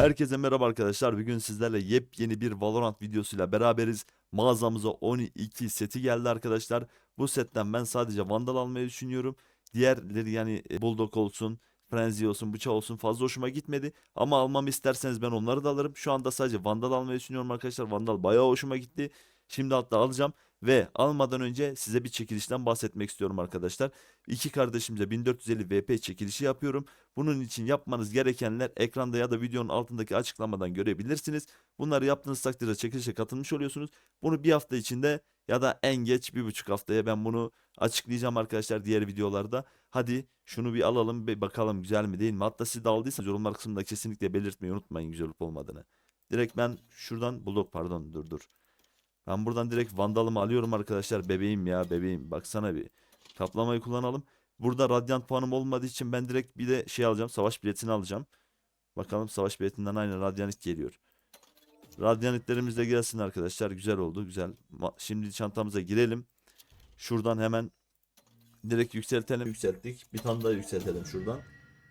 Herkese merhaba arkadaşlar. Bugün sizlerle yepyeni bir Valorant videosuyla beraberiz. Mağazamıza 12 seti geldi arkadaşlar. Bu setten ben sadece Vandal almayı düşünüyorum. Diğerleri yani e, Bulldog olsun, Frenzy olsun, bıçak olsun fazla hoşuma gitmedi. Ama almamı isterseniz ben onları da alırım. Şu anda sadece Vandal almayı düşünüyorum arkadaşlar. Vandal bayağı hoşuma gitti. Şimdi hatta alacağım. Ve almadan önce size bir çekilişten bahsetmek istiyorum arkadaşlar. İki kardeşimle 1450 VP çekilişi yapıyorum. Bunun için yapmanız gerekenler ekranda ya da videonun altındaki açıklamadan görebilirsiniz. Bunları yaptığınız takdirde çekilişe katılmış oluyorsunuz. Bunu bir hafta içinde ya da en geç bir buçuk haftaya ben bunu açıklayacağım arkadaşlar diğer videolarda. Hadi şunu bir alalım bir bakalım güzel mi değil mi? Hatta siz de aldıysanız yorumlar kısmında kesinlikle belirtmeyi unutmayın güzel olup olmadığını. Direkt ben şuradan Bulldog pardon dur dur. Ben buradan direkt Vandal'ımı alıyorum arkadaşlar. Bebeğim ya bebeğim. Baksana bir. Kaplamayı kullanalım. Burada radyant puanım olmadığı için ben direkt bir de şey alacağım. Savaş biletini alacağım. Bakalım savaş biletinden aynı radyanit geliyor. Radyanitlerimiz de gelsin arkadaşlar. Güzel oldu. Güzel. Şimdi çantamıza girelim. Şuradan hemen direkt yükseltelim. Yükselttik. Bir tane daha yükseltelim şuradan.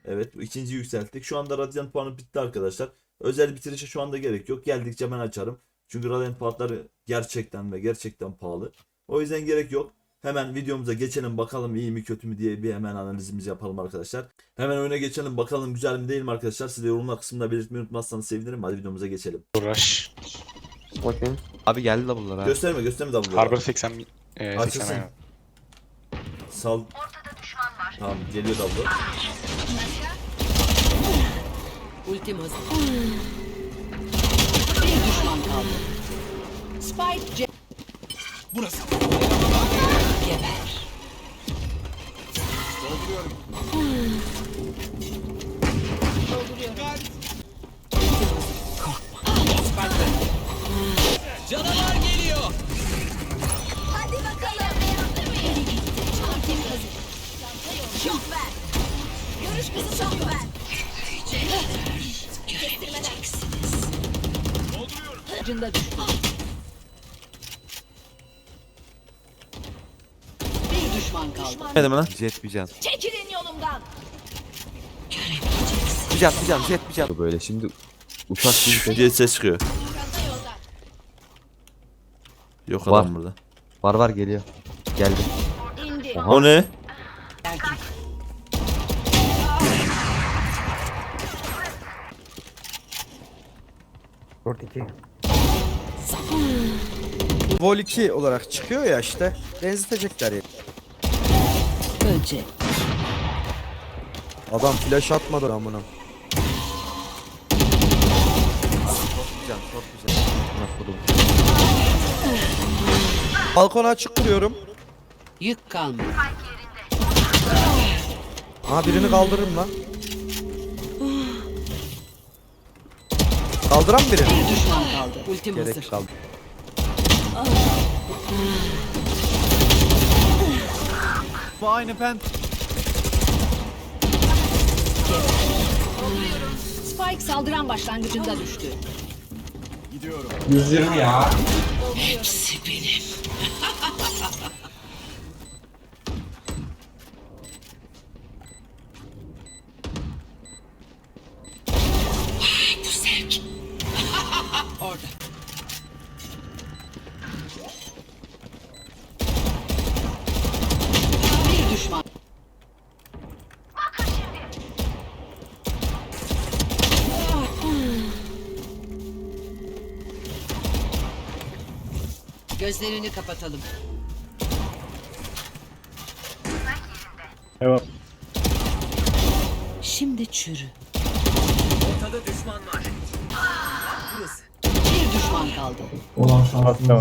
Evet ikinci yükselttik. Şu anda radyant puanı bitti arkadaşlar. Özel bitirişe şu anda gerek yok. Geldikçe ben açarım. Çünkü radyant puanları gerçekten ve gerçekten pahalı. O yüzden gerek yok. Hemen videomuza geçelim bakalım iyi mi kötü mü diye bir hemen analizimizi yapalım arkadaşlar. Hemen oyuna geçelim bakalım güzel mi değil mi arkadaşlar. Siz de yorumlar kısmında belirtmeyi unutmazsanız sevinirim. Hadi videomuza geçelim. Uğraş. Bakayım. Abi geldi de bunlar ha. Gösterme gösterme double. Harbor 80 e, Açılsın. 80 aynen. Sal. Tamam geliyor double. Ultim hazır. Spike C. Burası. Geber. Hadi bakalım. Ultim hazır. Şok ver. Görüş kızı şok ver. Ucunda düştü. Bir düşman kaldı. Ne mi lan? Jet bir can. Çekilin yolumdan. Bir can bir can jet bir can. Böyle şimdi uçak gibi diye ses çıkıyor. Yok Var. adam burada. var var geliyor. Geldi. İndi. O ne? Erkek. Vol 2 olarak çıkıyor ya işte. Benzetecekler ya. Böcek. Adam flash atmadı amına. Çok güzel. Balkona açık duruyorum. Yük kalmadı. Ha birini kaldırırım lan. Kaldıran birini. Bir düşman kaldı. Ultim hazır. Gerek kaldı. Bu aynı pen. Spike saldıran başlangıcında düştü. Hepsi benim. Gözlerini kapatalım. Şimdi çürü. Ortada düşman var. Bir düşman kaldı.